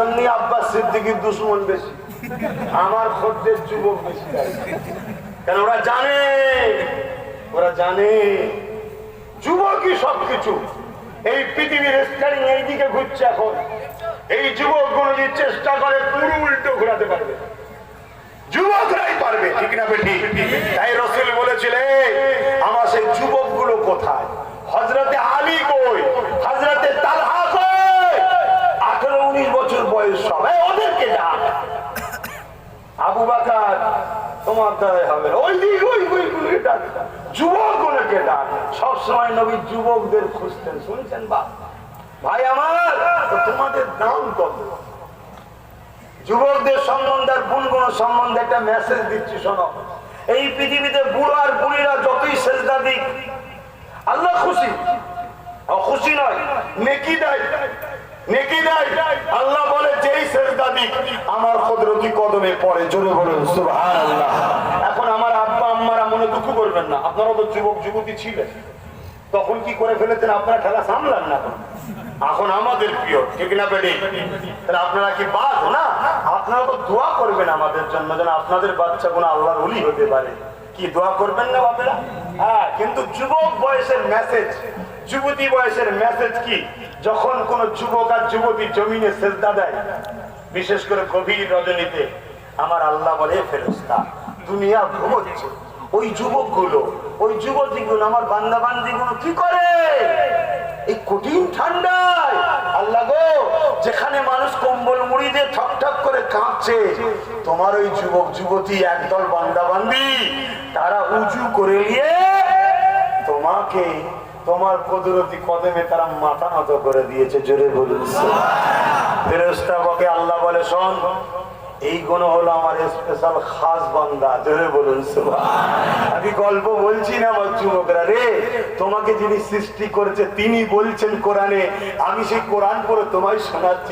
জন্যই আব্বাস সিদ্দিকির দুশ্মন বেশি। আমার খদ্দের যুবক বেশি। কেন ওরা জানে? ওরা জানে। যুবকই সবকিছু। এই পৃথিবীর স্টারিং এইদিকে ঘুরছে এখন। এই যুবকগুলো যদি চেষ্টা করে, পুরো উল্টো ঘোরাতে পারবে। যুবকরাই পারবে, ঠিক না বেটি তাই রসুল বলেছিলেন, আমার সেই যুবকগুলো কোথায়? বছর বয়স সব এই ওদেরকে ডাক। আবু বাকার, তোমার দ্বারাই হবে। ওই দিক, ওই ওই গুলোকে ডাক যুবক গুলোকে ডাক। সবসময় নবী যুবকদের খুঁজতেন। শুনছেন, বা? ভাই আমার তোমাদের দাম কত? যুবকদের সম্বন্ধে আর বুনগুণ সম্বন্ধে একটা মেসেজ দিচ্ছি, শোনো। এই পৃথিবীতে বুড়ো আর বুড়িরা যতই সেজদা দিক, আল্লাহ খুশি। খুশি নয়, নেকি দেয়। নেকি দেয়, আল্লাহ আমার কদরতি কদমে পড়ে, জোরে বলুন এখন আমার আব্বা, আম্মারা মনে দুঃখ করবেন না। আপনারা তো যুবক, যুবতী ছিলেন। তখন কি করে ফেলেছেন? আপনারা খেলা সামলান না। এখন। আমাদের প্রিয়, ঠিক না বেডি তাহলে আপনারা কি বাদ না? আপনারা তো দোয়া করবেন আমাদের জন্য যেন আপনাদের বাচ্চা কোনো আল্লাহর উলি হতে পারে। কি দোয়া করবেন না বাপেরা? হ্যাঁ কিন্তু যুবক বয়সের মেসেজ যুবতী বয়সের মেসেজ কি? যখন কোন যুবক আর যুবতী জমিনে সেজদা দেয় বিশেষ করে গভীর রজনীতে। আমার আল্লাহ বলে ফেরস্তা দুনিয়া ঘুমোচ্ছে ওই যুবকগুলো ওই যুবতী গুলো আমার বান্দা বান্দি গুলো কি করে? এই কঠিন ঠান্ডায়, আল্লাহ গো, যেখানে মানুষ কম্বল মুড়ি দিয়ে ঠক ঠক করে কাঁপছে, তোমার ওই যুবক, যুবতী একদল বান্দা বান্দি তারা উঁচু করে নিয়ে তোমাকে তোমার কদরতি কদমে তারা মাথা নত করে দিয়েছে, জোরে বলুন। আল্লাহ বলে, শোন, এই গুণ হলো আমার স্পেশাল খাস বান্দা, জোরে বলুন। আমি গল্প বলছি না, আমার যুবকরা। রে, তোমাকে যিনি সৃষ্টি করেছে, তিনি বলছেন কোরআনে, আমি সেই কোরআন পরে তোমায় শোনাচ্ছি।